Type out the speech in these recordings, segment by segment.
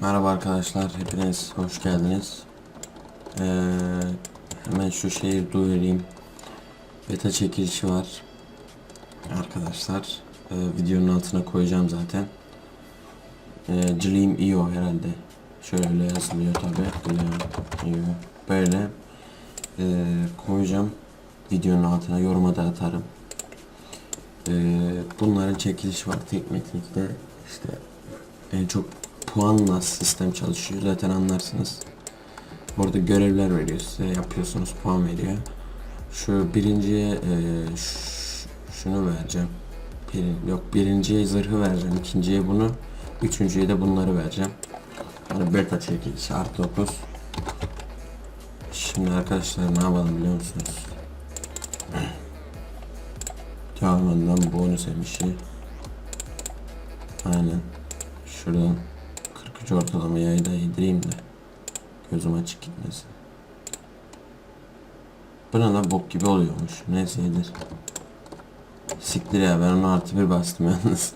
Merhaba arkadaşlar, hepiniz hoş geldiniz. Ee, hemen şu şeyi duyurayım. Beta çekilişi var. Arkadaşlar, ee, videonun altına koyacağım zaten. Ee, Dream IO herhalde. Şöyle yazılıyor tabi. Böyle ee, koyacağım. Videonun altına yoruma da atarım. Ee, bunların çekilişi var teknikte işte en çok puanla sistem çalışıyor zaten anlarsınız. Orada görevler veriyor size yapıyorsunuz puan veriyor. Şu birinciye e, şunu vereceğim. Bir, yok birinciye zırhı vereceğim. ikinciye bunu. Üçüncüye de bunları vereceğim. Yani beta çekilişi artı 9. Şimdi arkadaşlar ne yapalım biliyor musunuz? Teoman'dan bonus emişi. Aynen. Şuradan 43 ortalamayı da yedireyim de gözüm açık gitmesin. Bu ne lan bok gibi oluyormuş. Neyse yedir. Siktir ya ben onu artı bir bastım yalnız.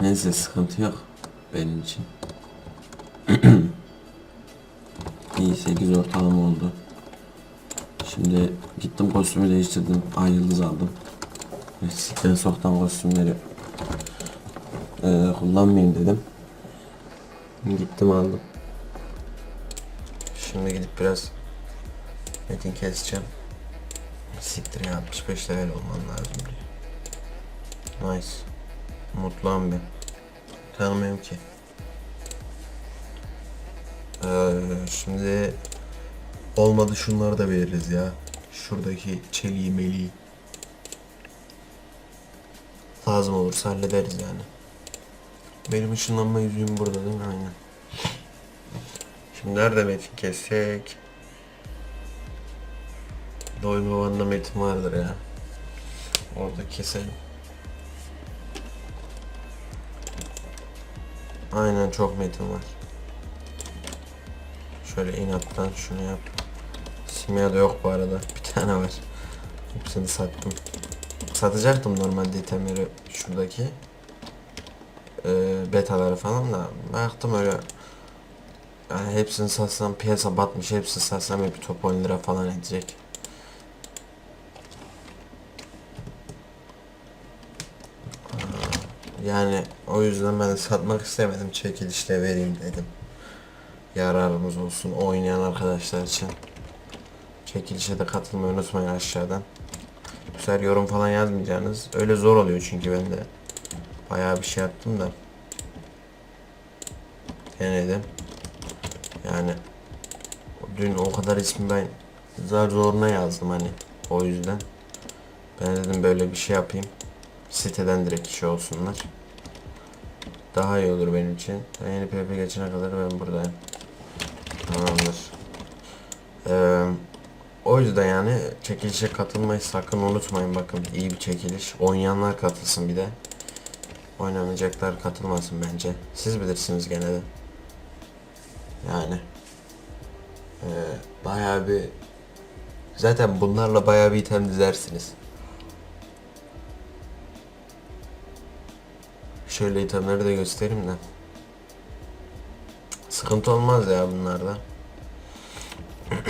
Neyse sıkıntı yok benim için. İyi 8 ortalama oldu. Şimdi gittim kostümü değiştirdim. Ay yıldız aldım. Sikten soktan kostümleri ee, kullanmayayım dedim. Gittim aldım. Şimdi gidip biraz metin keseceğim. Siktir ya 65 level olman lazım diyor. Nice. Mutlu ben. Tanımıyorum ki. Ee, şimdi olmadı şunları da veririz ya. Şuradaki çeliği meliği. Lazım olursa hallederiz yani. Benim ışınlanma yüzüğüm burada değil mi? Aynen. Şimdi nerede metin kessek? Doyum Havan'da metin vardır ya. Orada keselim. Aynen çok metin var. Şöyle inattan şunu yap. Simya da yok bu arada. Bir tane var. Hepsini sattım. Satacaktım normalde itemleri şuradaki e, betaları falan da baktım öyle yani hepsini satsam piyasa batmış hepsini satsam hep top 10 lira falan edecek. Yani o yüzden ben satmak istemedim çekilişle vereyim dedim. Yararımız olsun oynayan arkadaşlar için. Çekilişe de katılmayı unutmayın aşağıdan. Bu sefer yorum falan yazmayacaksınız. Öyle zor oluyor çünkü ben de. Bayağı bir şey yaptım da. Denedim. Yani dün o kadar ismi ben zar zoruna yazdım hani. O yüzden. Ben dedim böyle bir şey yapayım. Siteden direkt kişi olsunlar. Daha iyi olur benim için. Ben yeni PP geçene kadar ben buradayım. Tamamdır. Ee, o yüzden yani çekilişe katılmayı sakın unutmayın bakın iyi bir çekiliş. Oynayanlar katılsın bir de. Oynamayacaklar katılmasın bence. Siz bilirsiniz gene de. Yani. Ee, bayağı bir zaten bunlarla bayağı bir item dizersiniz. Şöyle itemleri de göstereyim de. Sıkıntı olmaz ya bunlarda.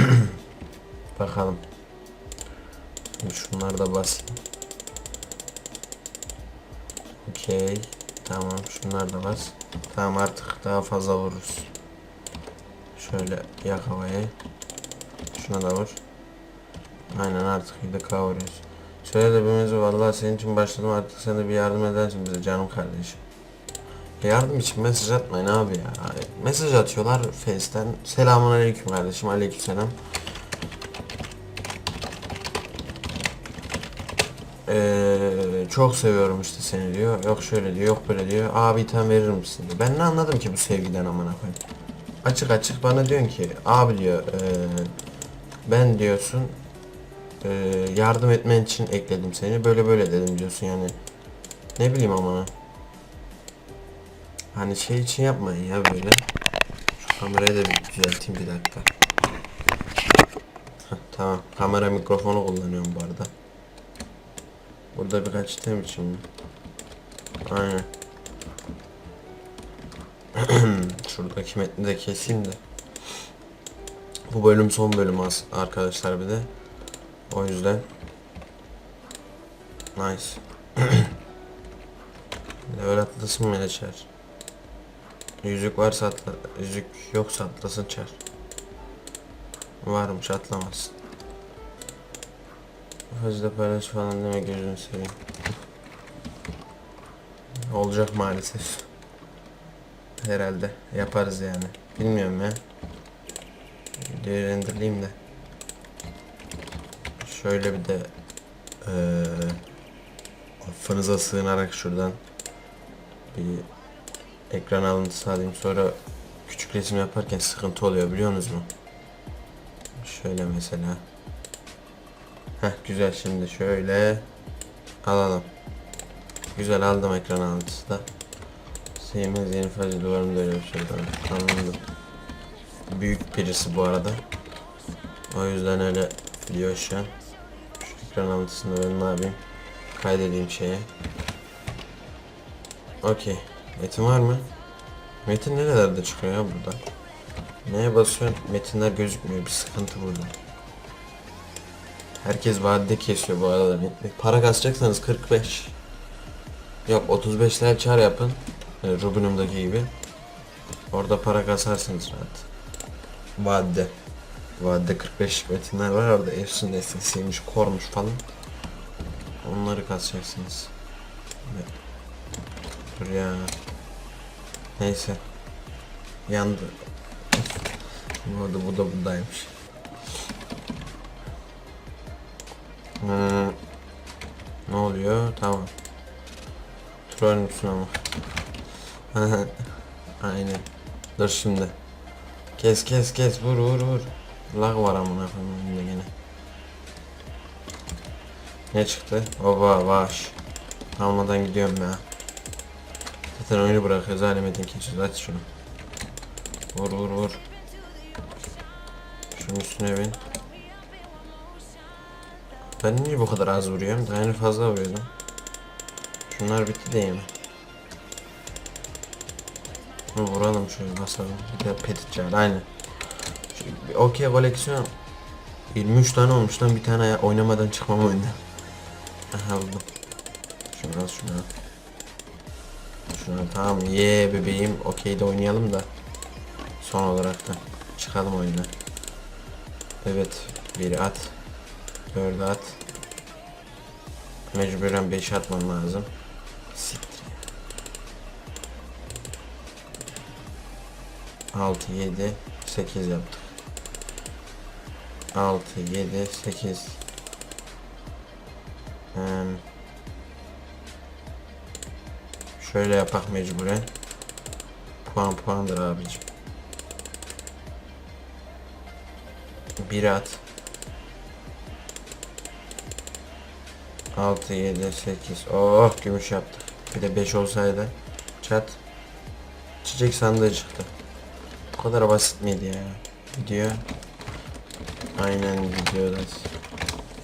Bakalım. Şunları da basayım. Okey. Tamam şunlar da bas. Tamam artık daha fazla vururuz. Şöyle yak havayı. Şuna da vur. Aynen artık iyi de kavuruyoruz. Şöyle de bir mevzu vallahi senin için başladım artık sen bir yardım edersin bize canım kardeşim. E Yardım için mesaj atmayın abi ya. Mesaj atıyorlar Face'ten. Selamun aleyküm kardeşim. Aleyküm selam. Ee, çok seviyorum işte seni diyor. Yok şöyle diyor, yok böyle diyor. Abi item verir misin diyor. Ben ne anladım ki bu sevgiden amına koyayım. Açık açık bana diyorsun ki abi diyor ee, ben diyorsun ee, yardım etmen için ekledim seni. Böyle böyle dedim diyorsun yani. Ne bileyim amına. Hani şey için yapmayın ya böyle. Şu kamerayı da bir düzelteyim bir dakika. Heh, tamam. Kamera mikrofonu kullanıyorum bu arada. Burada birkaç item için? Aynen. Şuradaki metni de keseyim de. Bu bölüm son bölüm az arkadaşlar bir de. O yüzden. Nice. Level atlasın mı çar? Yüzük varsa atla, yüzük yoksa atlasın çar. Varmış atlamazsın. Hızlı paylaş falan deme gözünü seveyim. Olacak maalesef. Herhalde yaparız yani. Bilmiyorum ya. Videoyu de. Şöyle bir de eee affınıza sığınarak şuradan bir ekran alıntısı alayım sonra küçük resim yaparken sıkıntı oluyor biliyor musunuz mu? Şöyle mesela. Heh güzel şimdi şöyle alalım. Güzel aldım ekran alıntısı da. Sevmez yeni fazla duvarımı dönüyor şuradan. Anladım. Büyük birisi bu arada. O yüzden öyle diyor şu an. Şu ekran alıntısını ben ne yapayım? Kaydedeyim şeye. Okey. Metin var mı? Metin nerelerde çıkıyor ya burada? Neye basıyorsun? Metinler gözükmüyor. Bir sıkıntı burada. Herkes vadide kesiyor bu arada. Para kasacaksanız 45. Yok 35 lira çar yapın. Yani Rubinum'daki gibi. Orada para kasarsınız rahat. Vadide. Vadide 45 metinler var orada Efsun destesiymiş, kormuş falan. Onları kasacaksınız. Evet. Dur ya. Neyse. Yandı. Bu arada bu da buradaymış. Hmm. Ne oluyor? Tamam. Troll müsün ama? Aynen. Dur şimdi. Kes kes kes vur vur vur. Lag var amına koyayım gene. Ne çıktı? Oba vaş. Almadan gidiyorum ya. Zaten oyunu bırakıyoruz alemetin kesiyoruz aç şunu. Vur vur vur. Şunun üstüne bin. Ben niye bu kadar az vuruyorum? Daha yeni fazla vuruyordum. Şunlar bitti değil mi? Hı, vuralım şöyle basalım. Bir de petit çağır aynen. Okey koleksiyon 23 tane olmuş lan bir tane oynamadan çıkmam oyundan. Aha buldum. Şunu al şunu al. Şunu tamam ye bebeğim okey de oynayalım da. Son olarak da çıkalım oyuna. Evet biri at. Dördü at. Mecburen 5 atmam lazım. Siktir. 6, 7, 8 yaptık. 6, 7, 8. Hmm. Şöyle yapak mecburen. Puan puandır abicim. Bir at. 6, 7, 8. Oh gümüş yaptık. Bir de 5 olsaydı. Çat. Çiçek sandığı çıktı. Bu kadar basit miydi ya? Video. Aynen videoda.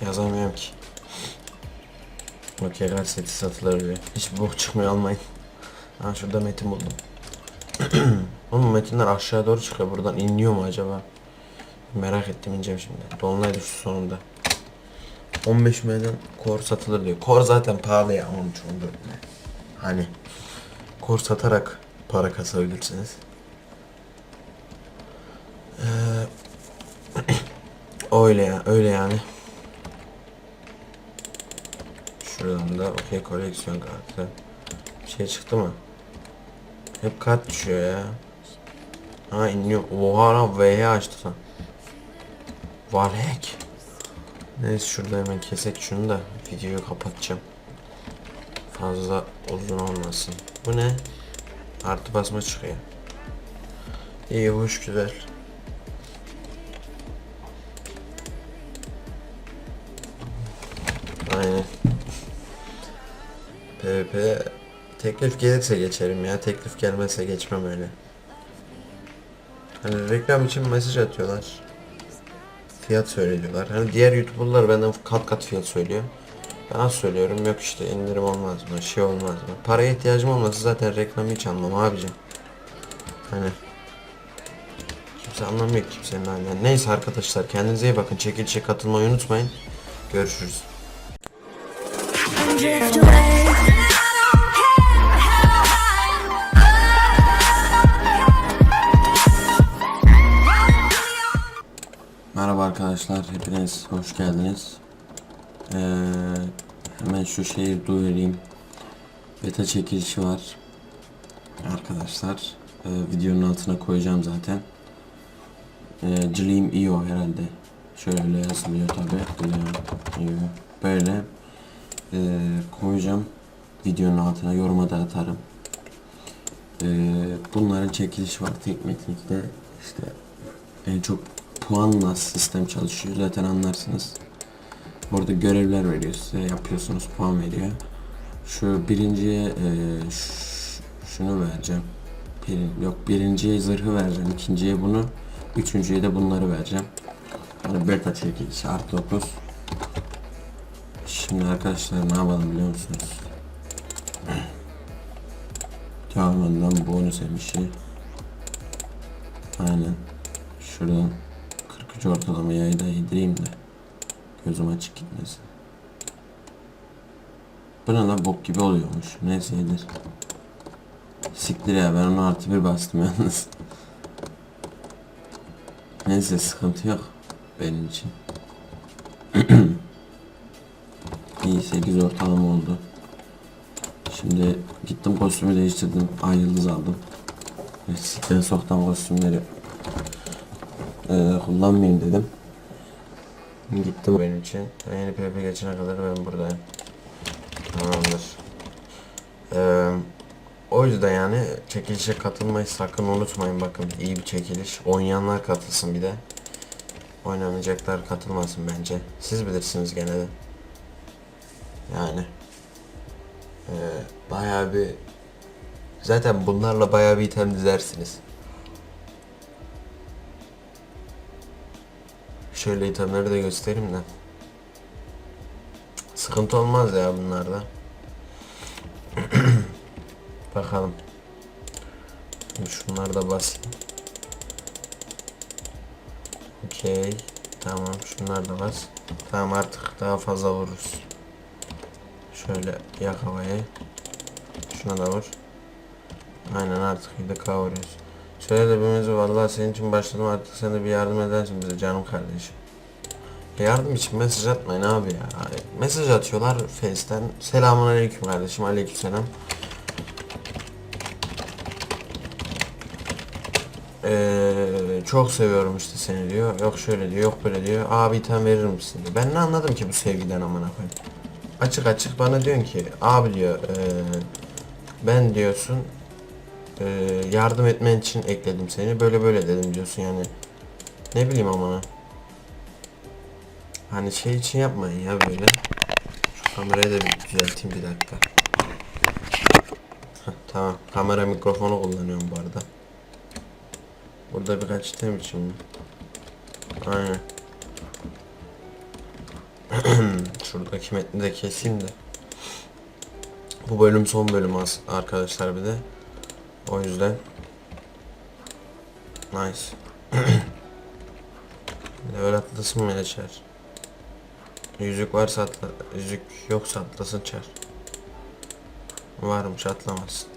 Yazamıyorum ki. Kaç seti satılır diyor. Hiç bok çıkmıyor almayın. Ha şurada metin buldum. Oğlum metinler aşağı doğru çıkıyor. Buradan inliyor mu acaba? Merak ettim ineceğim şimdi. Dolunay düştü sonunda. 15 milyon kor satılır diyor. Kor zaten pahalı ya 13 14 ne. Hani kor satarak para kasabilirsiniz. Ee, öyle ya, öyle yani. Şuradan da okey koleksiyon kartı. Bir şey çıktı mı? Hep kart düşüyor ya. Ha iniyor. Oha lan V'ye açtı sen. Hack. Neyse şurada hemen kesek şunu da videoyu kapatacağım. Fazla uzun olmasın. Bu ne? Artı basma çıkıyor. İyi hoş güzel. Aynen. PvP teklif gelirse geçerim ya. Teklif gelmezse geçmem öyle. Hani reklam için mesaj atıyorlar. fiyat söylüyorlar. Hani diğer YouTuber'lar benden kat kat fiyat söylüyor. Ben az söylüyorum yok işte indirim olmaz mı şey olmaz mı. Paraya ihtiyacım olmasa zaten reklamı hiç anlamam abicim. Hani kimse anlamıyor ki kimsenin halinden. Neyse arkadaşlar kendinize iyi bakın. Çekilişe katılmayı unutmayın. Görüşürüz. Arkadaşlar, hepiniz hoş geldiniz. Ee, hemen şu şeyi duyurayım. Beta çekilişi var. Arkadaşlar, ee, videonun altına koyacağım zaten. Ee, Dream IO herhalde. Şöyle yazılıyor tabi. IO. Böyle ee, koyacağım. Videonun altına yoruma da atarım. Ee, bunların çekilişi var teknikte işte en çok puanla sistem çalışıyor zaten anlarsınız. Orada görevler veriyor size yapıyorsunuz puan veriyor. Şu birinciye e, şunu vereceğim. Bir, yok birinciye zırhı vereceğim. ikinciye bunu. Üçüncüye de bunları vereceğim. Hani beta çekilişi artı 9. Şimdi arkadaşlar ne yapalım biliyor musunuz? Tamamen bonus emişi. Aynen. Şuradan 43 ortalamayı da yedireyim de gözüm açık gitmesin. Bu ne lan bok gibi oluyormuş. Neyse yedir. Siktir ya ben onu artı bir bastım yalnız. Neyse sıkıntı yok benim için. İyi 8 ortalama oldu. Şimdi gittim kostümü değiştirdim. Ay yıldız aldım. Ve Sikten soktan kostümleri ee, kullanmayayım dedim. Gittim benim için. Yeni PP geçene kadar ben buradayım. Tamamdır. Ee, o yüzden yani çekilişe katılmayı sakın unutmayın bakın iyi bir çekiliş. Oynayanlar katılsın bir de. Oynamayacaklar katılmasın bence. Siz bilirsiniz gene de. Yani. Ee, bayağı bir Zaten bunlarla bayağı bir item dizersiniz. Şöyle itemleri de göstereyim de. Sıkıntı olmaz ya bunlarda. Bakalım. Şunları da basayım. Okey. Tamam şunlar da bas. Tamam artık daha fazla vururuz. Şöyle yak havayı. Şuna da vur. Aynen artık iyi de kavuruyoruz. Şöyle de bir vallahi senin için başladım artık sen de bir yardım edersin bize canım kardeşim. Yardım için mesaj atmayın abi ya. Mesaj atıyorlar Face'ten. Selamun aleyküm kardeşim. Aleyküm selam. Ee, çok seviyorum işte seni diyor. Yok şöyle diyor, yok böyle diyor. Abi item verir misin diyor. Ben ne anladım ki bu sevgiden amına koyayım. Açık açık bana diyorsun ki abi diyor ee, ben diyorsun ee, yardım etmen için ekledim seni. Böyle böyle dedim diyorsun yani. Ne bileyim amına. Hani şey için yapmayın ya böyle. Şu kamerayı da bir düzelteyim bir dakika. Heh, tamam. Kamera mikrofonu kullanıyorum bu arada. Burada birkaç item için? Aynen. Şuradaki metni de keseyim de. Bu bölüm son bölüm arkadaşlar bir de. O yüzden. Nice. Level atlasın mı çar? Yüzük varsa atla, yüzük yoksa atlasın çar. Varmış atlamazsın.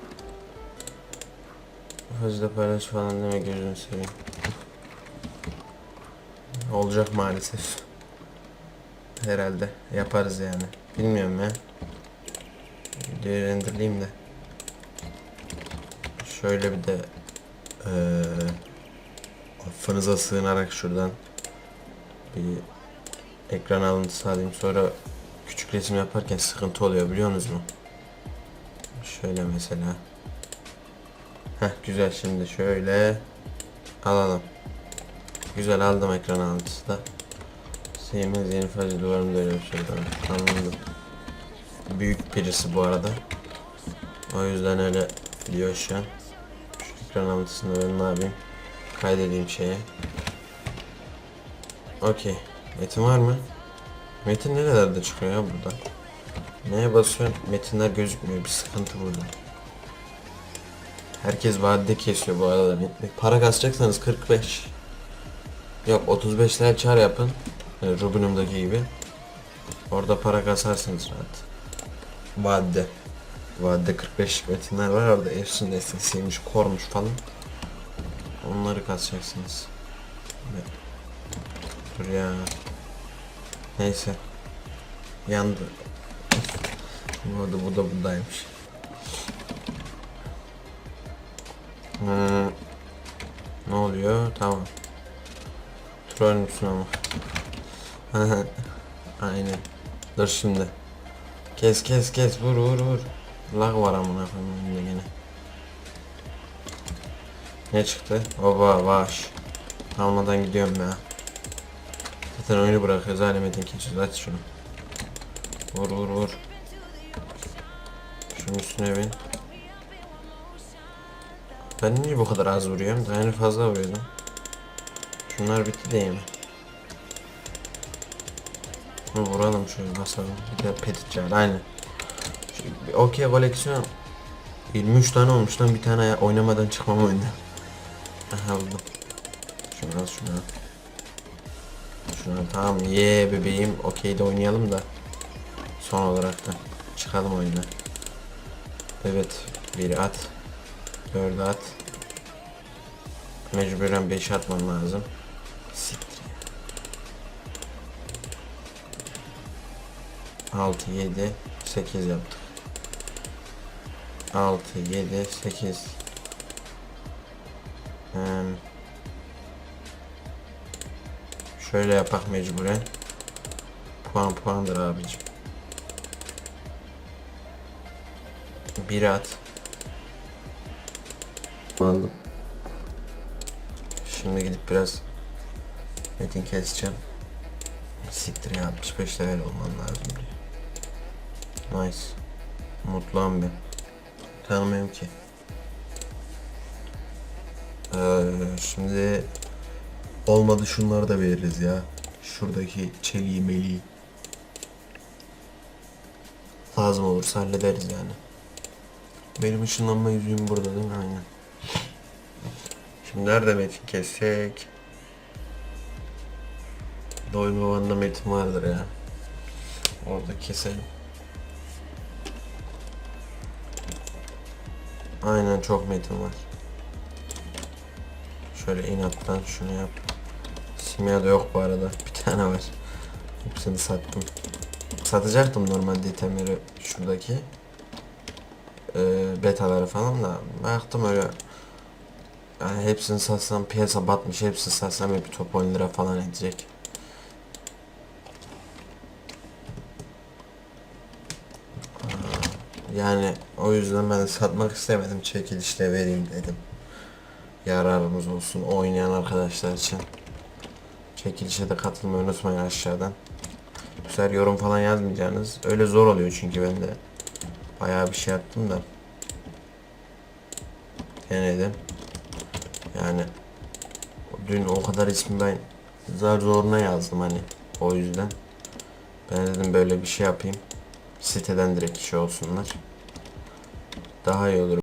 Hızlı paylaş falan deme gözünü seveyim. Olacak maalesef. Herhalde yaparız yani. Bilmiyorum ya. Videoyu renderleyeyim de. Şöyle bir de eee affınıza sığınarak şuradan bir ekran alıntısı alayım sonra küçük resim yaparken sıkıntı oluyor biliyorsunuz mu? Şöyle mesela. Heh güzel şimdi şöyle alalım. Güzel aldım ekran alıntısı da. Siemens yeni fazla duvarını dönüyorum şuradan. Anladım. Büyük birisi bu arada. O yüzden öyle diyor şu an. Ekran alıntısını ben ne yapayım? Kaydedeyim şeye. Okey. Metin var mı? Metin nerelerde çıkıyor ya burada? Neye basıyorsun? Metinler gözükmüyor. Bir sıkıntı burada. Herkes vadide kesiyor bu arada. Para kasacaksanız 45. Yok 35 lira çar yapın. Yani Rubinum'daki gibi. Orada para kasarsınız rahat. Vadide. Vadide 45 metinler var orada Efsun destesiymiş, kormuş falan. Onları kasacaksınız. Evet. Dur ya. Neyse. Yandı. Bu da bu da buradaymış. Hmm. Ne oluyor? Tamam. Troll müsün ama? Aynen. Dur şimdi. Kes kes kes vur vur vur. Lag var amına koyayım önümde gene. Ne çıktı? Oba vaş. Almadan gidiyorum ya. Zaten oyunu bırakıyoruz alemetin keçiyoruz aç şunu. Vur vur vur. Şunun üstüne bin. Ben niye bu kadar az vuruyorum? Daha yeni fazla vuruyordum. Şunlar bitti değil mi? Hı, vuralım şöyle basalım. Bir de petitçer aynen. Okey koleksiyon 23 tane olmuş lan bir tane oynamadan çıkmam oyundan. Aha buldum. Şunu al şunu al. Şunu al tamam ye bebeğim okey de oynayalım da. Son olarak da çıkalım oyuna. Evet biri at. Dördü at. Mecburen 5 atmam lazım. Siktir ya. 6, 7, 8 yaptık. 6, 7, 8. Hmm. Şöyle yapak mecburen. Puan puandır abicim. Bir at. Aldım. Şimdi gidip biraz metin keseceğim. Siktir ya 65 level olman lazım diyor. Nice. Mutluğum ben. Tanımıyorum ki. Ee, şimdi olmadı şunları da veririz ya. Şuradaki çeliği meliği. Lazım olursa hallederiz yani. Benim ışınlanma yüzüğüm burada değil mi? Aynen. Şimdi nerede metin kessek? Doyum babanda metin vardır ya. Orada keselim. Aynen çok metin var. Şöyle inattan şunu yap. Simya da yok bu arada. Bir tane var. Hepsini sattım. Satacaktım normalde itemleri şuradaki. Ee, betaları falan da baktım öyle yani hepsini satsam piyasa batmış hepsini satsam hep top 10 lira falan edecek. Yani o yüzden ben satmak istemedim çekilişle vereyim dedim. Yararımız olsun oynayan arkadaşlar için. Çekilişe de katılmayı unutmayın aşağıdan. Bu sefer yorum falan yazmayacaksınız. Öyle zor oluyor çünkü ben de. Bayağı bir şey yaptım da. Denedim. Yani dün o kadar ismi ben zar zoruna yazdım hani o yüzden. Ben dedim böyle bir şey yapayım. Siteden direkt kişi olsunlar. Daha iyi olur.